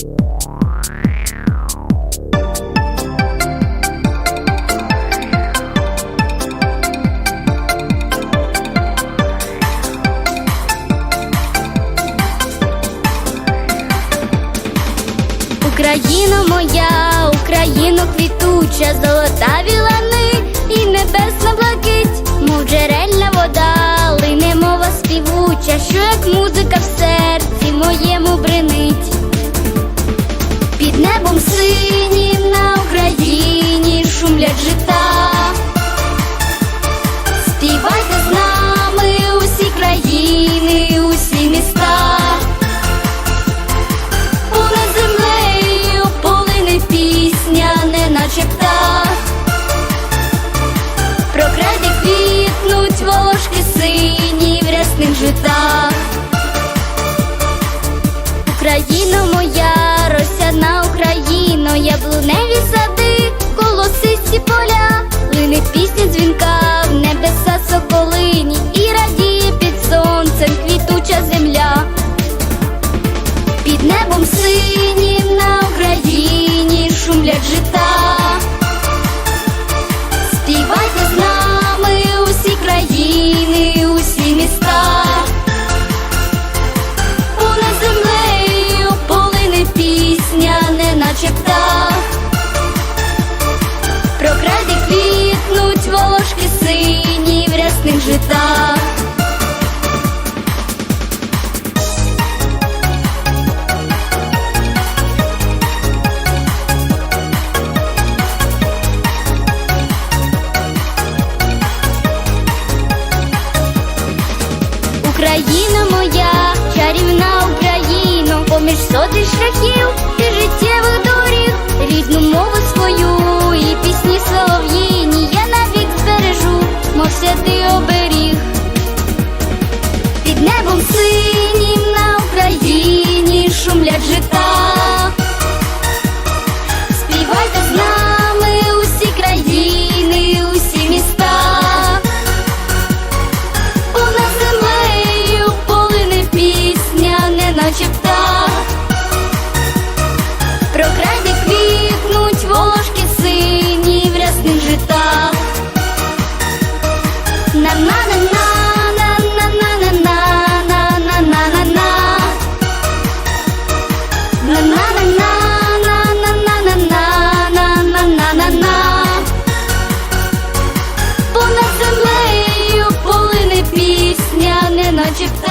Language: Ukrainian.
Україно моя, Україно квітуча, золота вілани і небесна блакить, мов джерельна вода, лине мова співуча, що як музика в серці моєму бренить. Небом синім на Україні шумлять жита. Співайте з нами усі країни, усі міста. Понад землею полине пісня, неначе птах. Про край, де квітнуть волошки сині в рясних житах. Україні жита. Співайте з нами усі країни, усі міста. Понад землею полине пісня, неначе птах. Про край, квітнуть волошки сині в рясних житах. Україна край, квітнуть вошки, сині в рясних житах. на на на на на на на на на на на на на на на Понад землею полине пісня, не наче.